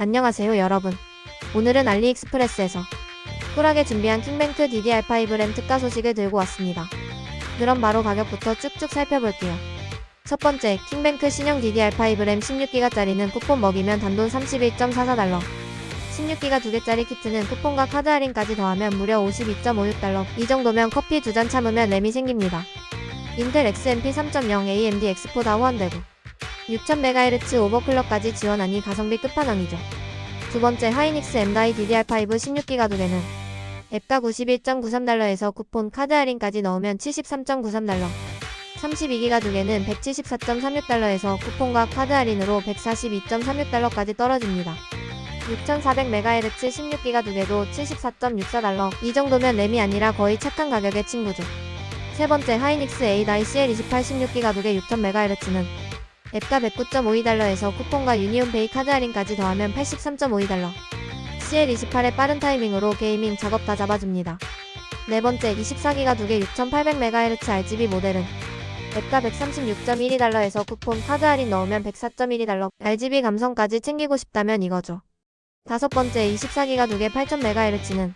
안녕하세요 여러분. 오늘은 알리익스프레스에서 쿨하게 준비한 킹뱅크 DDR5 램 특가 소식을 들고 왔습니다. 그럼 바로 가격부터 쭉쭉 살펴볼게요. 첫 번째, 킹뱅크 신형 DDR5 램 16기가짜리는 쿠폰 먹이면 단돈 31.44달러. 16기가 2개짜리 키트는 쿠폰과 카드 할인까지 더하면 무려 52.56달러. 이 정도면 커피 두 잔 참으면 램이 생깁니다. 인텔 XMP 3.0 AMD X4 다 호환되고 6000MHz 오버클럭까지 지원하니 가성비 끝판왕이죠. 두 번째 하이닉스 M.2 DDR5 16기가 두 개는 앱가 91.93달러에서 쿠폰 카드 할인까지 넣으면 73.93달러. 32기가 두 개는 174.36달러에서 쿠폰과 카드 할인으로 142.36달러까지 떨어집니다. 6400MHz 16기가 두 개도 74.64달러. 이 정도면 램이 아니라 거의 착한 가격의 친구죠. 세 번째 하이닉스 A.9 CL28 16기가 두 개 6000MHz는 앱가 109.52달러에서 쿠폰과 유니온페이 카드 할인까지 더하면 83.52달러. CL28의 빠른 타이밍으로 게이밍 작업 다 잡아줍니다. 네 번째 24기가 두개 6800MHz RGB 모델은 앱가 136.12달러에서 쿠폰 카드 할인 넣으면 104.12달러. RGB 감성까지 챙기고 싶다면 이거죠. 다섯 번째 24기가 두개 8000MHz는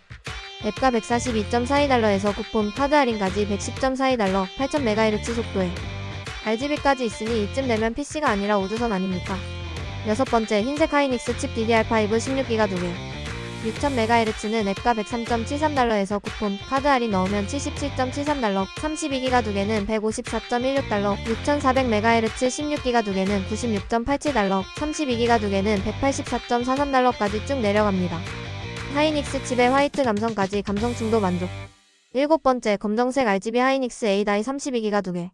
앱가 142.42달러에서 쿠폰 카드 할인까지 110.42달러 8000MHz 속도에 RGB까지 있으니 이쯤 되면 PC가 아니라 우주선 아닙니까? 여섯 번째 흰색 하이닉스 칩 DDR5 16기가 두 개. 6000MHz는 앱가 103.73달러에서 쿠폰, 카드 할인 넣으면 77.73달러, 32기가 두 개는 154.16달러, 6400MHz 16기가 두 개는 96.87달러, 32기가 두 개는 184.43달러까지 쭉 내려갑니다. 하이닉스 칩의 화이트 감성까지 감성충도 만족. 일곱 번째 검정색 RGB 하이닉스 A-다이 32기가 두 개.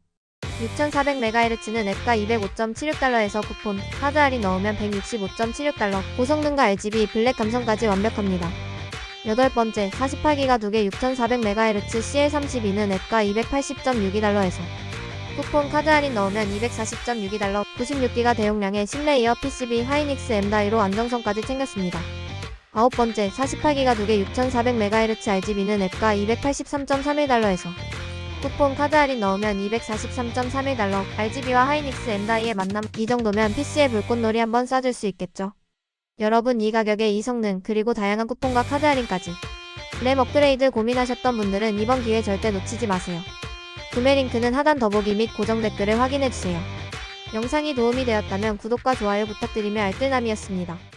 6400MHz는 앱가 205.76달러에서 쿠폰, 카드 할인 넣으면 165.76달러, 고성능과 RGB, 블랙 감성까지 완벽합니다. 여덟 번째, 48기가 두개 6400MHz CL32는 앱가 280.62달러에서 쿠폰 카드 할인 넣으면 240.62달러, 96기가 대용량의 실내이어 PCB 하이닉스 M-다이로 안정성까지 챙겼습니다. 아홉 번째, 48기가 두개 6400MHz RGB는 앱가 283.31달러에서 쿠폰 카드 할인 넣으면 243.31달러, RGB와 하이닉스 M-다이의 만남, 이 정도면 PC에 불꽃놀이 한번 쏴줄 수 있겠죠. 여러분 이 가격에 이 성능, 그리고 다양한 쿠폰과 카드 할인까지 램 업그레이드 고민하셨던 분들은 이번 기회 절대 놓치지 마세요. 구매 링크는 하단 더보기 및 고정 댓글을 확인해주세요. 영상이 도움이 되었다면 구독과 좋아요 부탁드리며 알뜰남이었습니다.